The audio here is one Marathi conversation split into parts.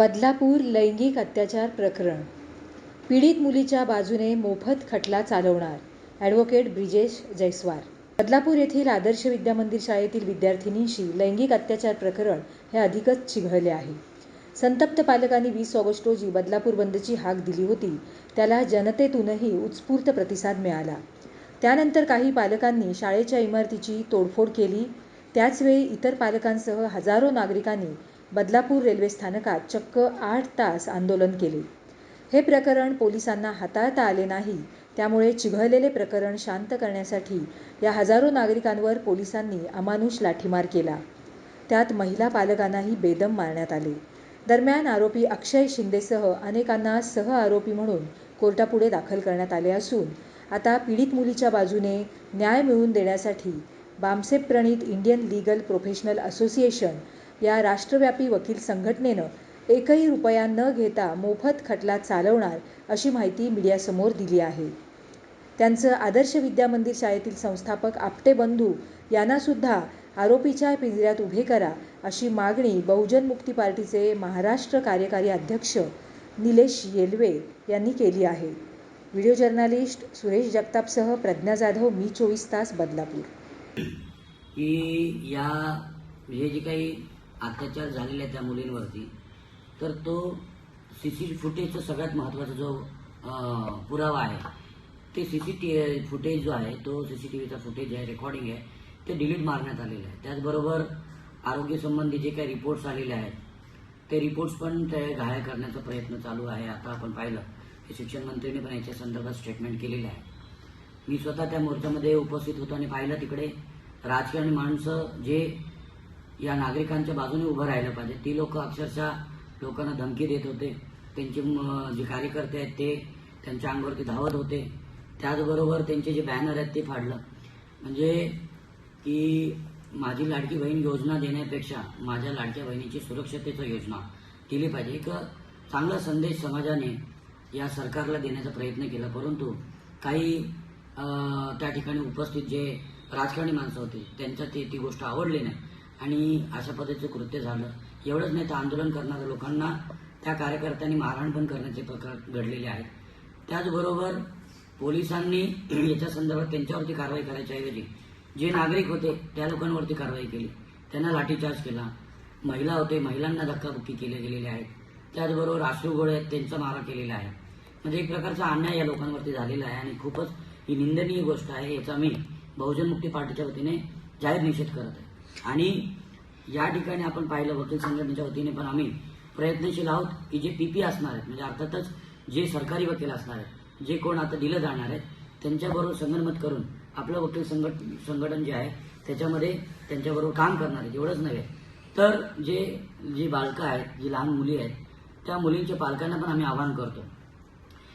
बदलापूर लैंगिक अत्याचार प्रकरण. पीडित मुलीच्या बाजूने मोफत खटला चालवणार ॲडव्होकेट ब्रिजेश जयस्वाल बदलापूर येथील आदर्श विद्यामंदिर शाळेतील विद्यार्थिनींशी लैंगिक अत्याचार प्रकरण हे अधिकच चिघळले आहे. संतप्त पालकांनी वीस ऑगस्ट रोजी बदलापूर बंदची हाक दिली होती. त्याला जनतेतूनही उत्स्फूर्त प्रतिसाद मिळाला. त्यानंतर काही पालकांनी शाळेच्या इमारतीची तोडफोड केली. त्याचवेळी इतर पालकांसह हजारो नागरिकांनी बदलापूर रेल्वे स्थानकात चक्क आठ तास आंदोलन केले. हे प्रकरण पोलिसांना हाताळता आले नाही. त्यामुळे चिघळलेले प्रकरण शांत करण्यासाठी या हजारो नागरिकांवर पोलिसांनी अमानुष लाठीमार केला. त्यात महिला पालकांनाही बेदम मारण्यात आले. दरम्यान आरोपी अक्षय शिंदेसह अनेकांना सह आरोपी म्हणून कोर्टापुढे दाखल करण्यात आले असून आता पीडित मुलीच्या बाजूने न्याय मिळवून देण्यासाठी बामसेप प्रणीत इंडियन लीगल प्रोफेशनल असोसिएशन या राष्ट्रव्यापी वकील संघटनेनं एकही रुपया न घेता मोफत खटला चालवणार अशी माहिती मीडियासमोर दिली आहे. त्यांचं आदर्श विद्या मंदिर शाळेतील संस्थापक आपटे बंधू यांनासुद्धा आरोपीच्या पिंजऱ्यात उभे करा अशी मागणी बहुजन मुक्ती पार्टीचे महाराष्ट्र कार्यकारी अध्यक्ष निलेश येलवे यांनी केली आहे. व्हिडिओ जर्नालिस्ट सुरेश जगतापसह प्रज्ञा जाधव मी चोवीस तास बदलापूर. की या म्हणजे हे जे काही अत्याचार झालेले आहेत त्या मुलींवरती. तर तो सी सी फुटेजचा सगळ्यात महत्त्वाचा जो पुरावा आहे ते सी सी टी फुटेज जो आहे तो सी सी टी व्हीचा फुटेज आहे रेकॉर्डिंग आहे ते डिलीट मारण्यात आलेलं आहे. त्याचबरोबर आरोग्यसंबंधी जे काही रिपोर्ट्स आलेले आहेत ते रिपोर्ट्स पण ते घायल करण्याचा प्रयत्न चालू आहे. आता आपण पाहिलं की शिक्षण मंत्र्यांनी पण याच्या संदर्भात स्टेटमेंट केलेलं आहे. मी स्वतः त्या मोर्चामध्ये उपस्थित होतो आणि पाहिलं तिकडे राजकारणी माणसं जे या नागरिकांच्या बाजूने उभं राहिलं पाहिजे. ती लोक अक्षरशः लोकांना धमकी देत होते. त्यांचे जे कार्यकर्ते आहेत ते त्यांच्या अंगावरती धावत होते. त्याचबरोबर त्यांचे जे बॅनर आहेत ते फाडलं. म्हणजे की माझी लाडकी बहीण योजना देण्यापेक्षा माझ्या लाडक्या बहिणीची सुरक्षतेची योजना दिली पाहिजे. एक चांगला संदेश समाजाने या सरकारला देण्याचा प्रयत्न केला. परंतु काही त्या ठिकाणी उपस्थित जे राजकारणी माणसं होती त्यांच्या ते ती गोष्ट आवडली नाही. आणि अशा पद्धतीचं कृत्य झालं. एवढंच नाही तर आंदोलन करणाऱ्या लोकांना त्या कार्यकर्त्यांनी मारहाण पण करण्याचे प्रकार घडलेले आहेत. त्याचबरोबर पोलिसांनी याच्या संदर्भात त्यांच्यावरती कारवाई करायच्याऐवजी जे नागरिक होते त्या लोकांवरती कारवाई केली. त्यांना लाठीचार्ज केला. महिला होते महिलांना धक्काबुक्की केल्या गेलेल्या आहेत. त्याचबरोबर आश्रू गोळे आहेत त्यांचा मारा केलेला आहे. म्हणजे एक प्रकारचा अन्याय या लोकांवरती झालेला आहे आणि खूपच ही निंदनीय गोष्ट आहे याचा मी बहुजन मुक्ती पार्टीच्या वतीने जाहीर निषेध करत आहे. आणि या ठिकाणी आपण पाहिलं वकील संघटनेच्या वतीने पण आम्ही प्रयत्नशील आहोत की जे पीपी असणार आहेत म्हणजे अर्थातच जे सरकारी वकील असणार आहेत जे कोण आता दिलं जाणार आहेत त्यांच्याबरोबर संगनमत करून आपलं वकील संघट संघटन जे आहे त्याच्यामध्ये त्यांच्याबरोबर काम करणार आहेत एवढंच नव्हे. तर जे जी बालकं आहेत जी लहान मुली आहेत त्या मुलींच्या पालकांना पण आम्ही आवाहन करतो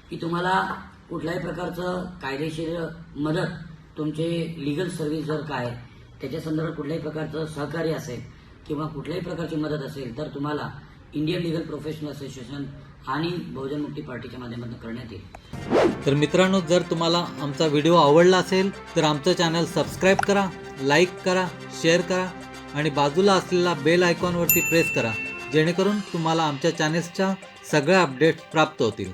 की तुम्हाला कुठल्याही प्रकारचं कायदेशीर मदत तुमचे लिगल सर्व्हिस जर काय त्याच्या संदर्भात कुठल्याही प्रकारचं सहकार्य असेल किंवा कुठल्याही प्रकारची मदत असेल तर तुम्हाला इंडियन लिगल प्रोफेशनल असोसिएशन आणि बहुजन मुक्ती पार्टीच्या माध्यमातून करण्यात येईल. तर मित्रांनो जर तुम्हाला आमचा व्हिडिओ आवडला असेल तर आमचं चॅनल सबस्क्राईब करा लाईक करा शेअर करा आणि बाजूला असलेला बेल आयकॉनवरती प्रेस करा जेणेकरून तुम्हाला आमच्या चॅनेल्सच्या सगळ्या अपडेट्स प्राप्त होतील.